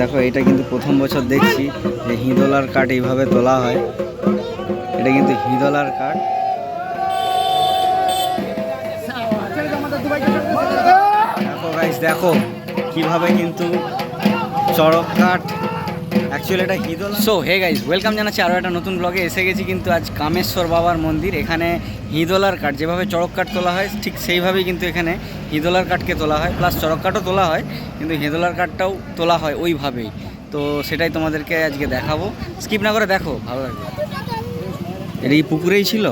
দেখো, এটা কিন্তু প্রথম বছর দেখছি। যে হিঁদলার কাঠ এইভাবে তোলা হয়। এটা কিন্তু হিঁদলার কাঠ। দেখো গাইস দেখো কীভাবে কিন্তু চড়ক কাঠ অ্যাকচুয়ালি এটা হিদোলা সো হে গাইস ওয়েলকাম জানাচ্ছি আরও একটা নতুন ব্লগে এসে গেছি কিন্তু আজ কামেশ্বর বাবার মন্দির। এখানে হিদোলার কাঠ যেভাবে চড়ক কাঠ তোলা হয় ঠিক সেইভাবেই কিন্তু এখানে হিদোলার কাঠকে তোলা হয়। প্লাস চড়ক কাঠও তোলা হয় কিন্তু হিদোলার কাঠটাও তোলা হয় ওইভাবেই। তো সেটাই তোমাদেরকে আজকে দেখাবো। স্কিপ না করে দেখো ভালো লাগবে। এটা এই পুকুরেই ছিল।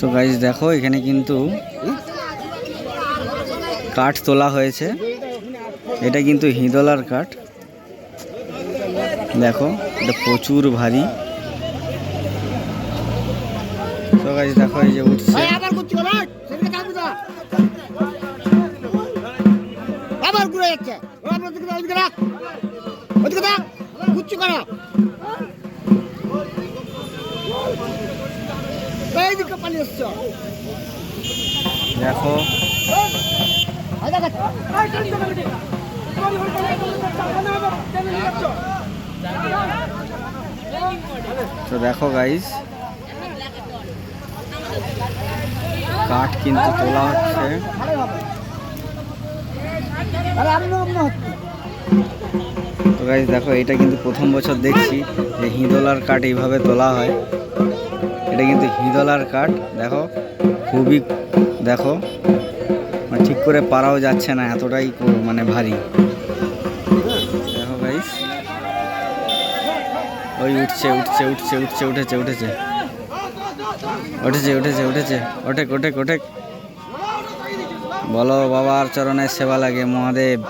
তো গাইজ দেখো এখানে কিন্তু কাঠ তোলা হয়েছে। এটা কিন্তু হিঁদলার কাঠ। দেখো এটা প্রচুর ভারী। তো দেখো এই যে উঠছে। আবার ঘুরে যাচ্ছে। কুচ্ছু করো দেখ। তো দেখো গাইজ কাঠ কিন্তু তোলা হচ্ছে। তো গাইজ দেখো, এটা কিন্তু প্রথম বছর দেখছি যে হিঁদোলার কাঠ এইভাবে তোলা হয়। এটা কিন্তু হিঁদোলার কাঠ, দেখো, খুবই, দেখো। ঠিক করে পারাও যাচ্ছে না, এতটাই মানে ভারী। দেখো গাইজ ওই উঠছে উঠছে উঠছে উঠছে, উঠেছে উঠেছে। উঠেছে উঠেছে উঠেছে। ওঠেক ওঠেক ওঠেক। বলো বাবার চরণের সেবা লাগে, মহাদেব।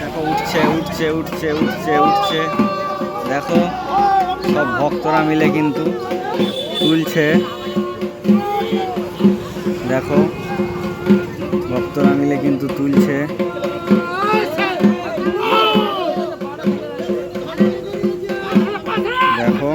দেখো উঠছে উঠছে উঠছে উঠছে উঠছে। দেখো। সব ভক্তরা মিলে কিন্তু তুলছে। দেখো ভক্তরা মিলে কিন্তু তুলছে। দেখো।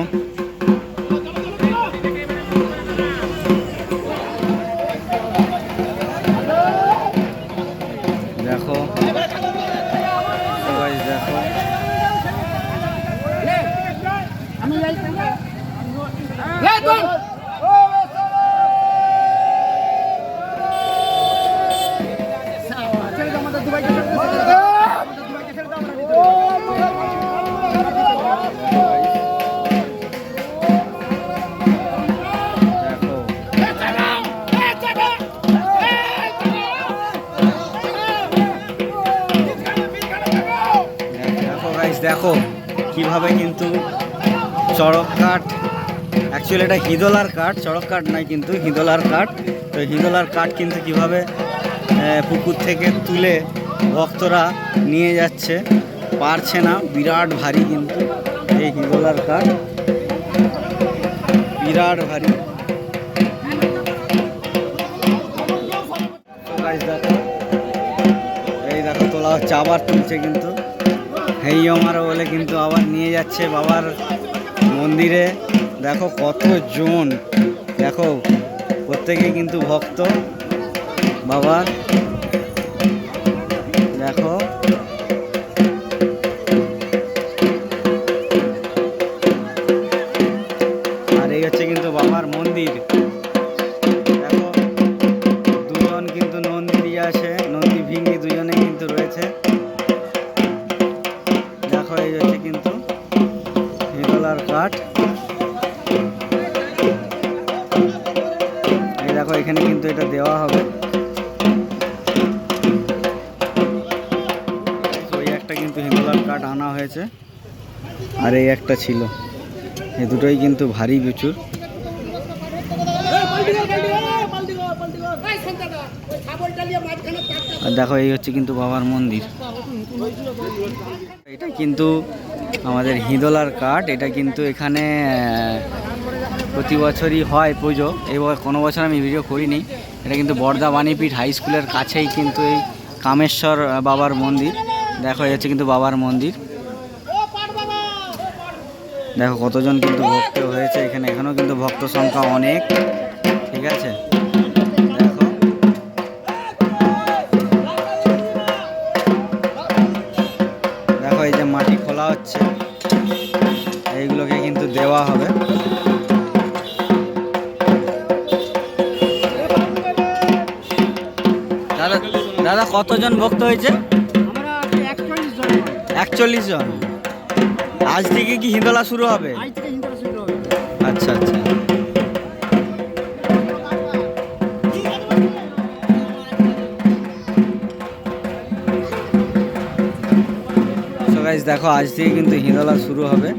গাইস দেখো কীভাবে কিন্তু চড়ক কাঠ অ্যাকচুয়ালি এটা হিদোলার কাঠ, চড়ক কাঠ নয় কিন্তু হিদোলার কাঠ। তো হিদোলার কাঠ কিন্তু কীভাবে পুকুর থেকে তুলে ভক্তরা নিয়ে যাচ্ছে, পারছে না। বিরাট ভারী কিন্তু এই হিদোলার কাঠ। বিরাট ভারী। এই দেখো তোলা হচ্ছে আবার তুলছে কিন্তু। হেই আমারও বলে কিন্তু আবার নিয়ে যাচ্ছে বাবার মন্দিরে। দেখো কত জন। দেখো প্রত্যেকে কিন্তু ভক্ত। বাবার দেখো। আর এই হচ্ছে কিন্তু বাবার মন্দির। দেখো, দুজন কিন্তু নন্দী নন্দী ভিঙ্গি কিন্তু রয়েছে। দেখো, এই হচ্ছে কিন্তু কাঠ এখানে কিন্তু এটা দেওয়া হবে। ওই একটা কিন্তু হিরোলার কাঠ আনা হয়েছে। আর এই একটা ছিল। এ দুটোই কিন্তু ভারী প্রচুর। আর দেখো, এই হচ্ছে কিন্তু বাবার মন্দির। এটা কিন্তু আমাদের হিদলার কাঠ। এটা কিন্তু এখানে প্রতি বছরই হয় পুজো। এবার কোনো বছর আমি ভিডিও করিনি। এটা কিন্তু বর্দা বাণীপীঠ হাই স্কুলের কাছেই কিন্তু এই কামেশ্বর বাবার মন্দির। দেখো হচ্ছে কিন্তু বাবার মন্দির। দেখো, কতজন কিন্তু ভক্ত হয়েছে এখানে। এখানেও কিন্তু ভক্ত সংখ্যা অনেক। ঠিক আছে? দেখো, এই যে মাটি খোলা হচ্ছে। এইগুলোকে কিন্তু দেওয়া হবে। কতজন ভক্ত হয়েছে? একচল্লিশ জন আজ থেকে কি হিন্দোলা শুরু হবে? আচ্ছা আচ্ছা। দেখো আজ থেকে কিন্তু হিন্দোলা শুরু হবে।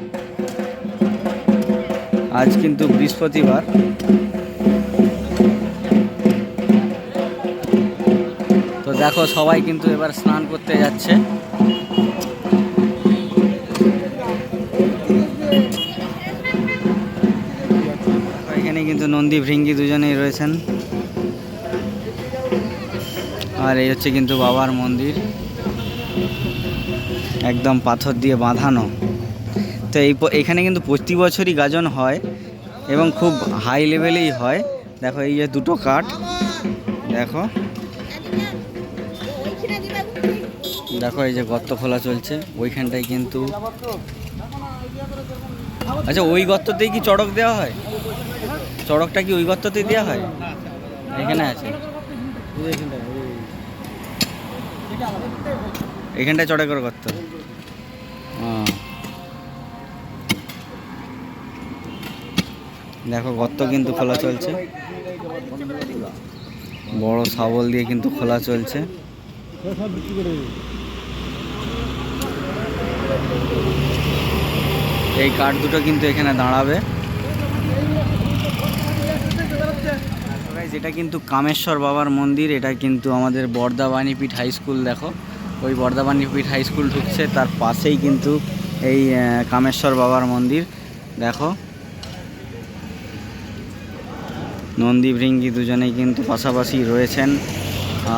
আজ কিন্তু বৃহস্পতিবার। দেখো, সবাই কিন্তু এবার স্নান করতে যাচ্ছে। এখানে কিন্তু নন্দী, ভৃঙ্গি দুজনেই রয়েছেন। আর এই হচ্ছে কিন্তু বাবার মন্দির। একদম পাথর দিয়ে বাঁধানো। তো এই এখানে কিন্তু প্রতি বছরই গাজন হয় এবং খুব হাই লেভেলেই হয়। দেখো, এই যে দুটো কাঠ। দেখো। দেখো এই যে গর্ত খোলা চলছে, ওইখানটায় কিন্তু আচ্ছা ওই গর্ততেই কি চড়ক দেওয়া হয়? চড়কটা কি ওই গর্ততেই দেওয়া হয়? এখানে আছে। এখানটায় চড়কের গর্ত। দেখো, গর্ত কিন্তু খোলা চলছে। বড় শাবল দিয়ে কিন্তু খোলা চলছে। এই কাঠ দুটো কিন্তু এখানে দাঁড়াবে। এটা কিন্তু কামেশ্বর বাবার মন্দির, এটা কিন্তু আমাদের বর্দাবাণীপীঠ হাই স্কুল, দেখো। ওই বর্দাবাণীপীঠ হাই স্কুল ঢুকছে, তার পাশেই কিন্তু এই কামেশ্বর বাবার মন্দির, দেখো। নন্দী ভৃঙ্গি দুজনেই কিন্তু পাশাপাশি রয়েছেন।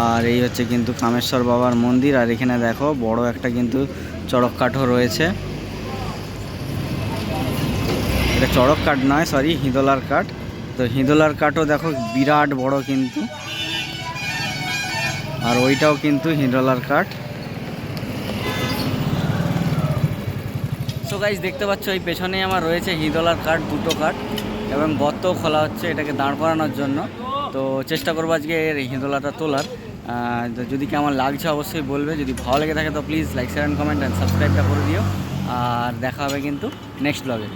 আর এই হচ্ছে কিন্তু কামেশ্বর বাবার মন্দির, আর এখানে দেখো, বড় একটা কিন্তু চড়ক কাঠও রয়েছে। এটা চড়ক কাঠ নয় সরি হিঁদোলার কাঠ। তো হিঁদোলার কাঠও দেখো বিরাট বড় কিন্তু। আর ওইটাও কিন্তু হিঁদোলার কাঠ। সো গাইজ দেখতে পাচ্ছ, এই পেছনে আমার রয়েছে হিঁদোলার কাঠ, দুটো কাঠ, এবং গর্ত খোলা হচ্ছে এটাকে দাঁড় করানোর জন্য। তো চেষ্টা করব আজকে এর হিঁদোলাটা তোলার। যদি কেমন লাগছে অবশ্যই বলবে, যদি ভালো লেগে থাকে তো please like share and comment and সাবস্ক্রাইবটা করে দিও। আর দেখা হবে কিন্তু নেক্সট ব্লগে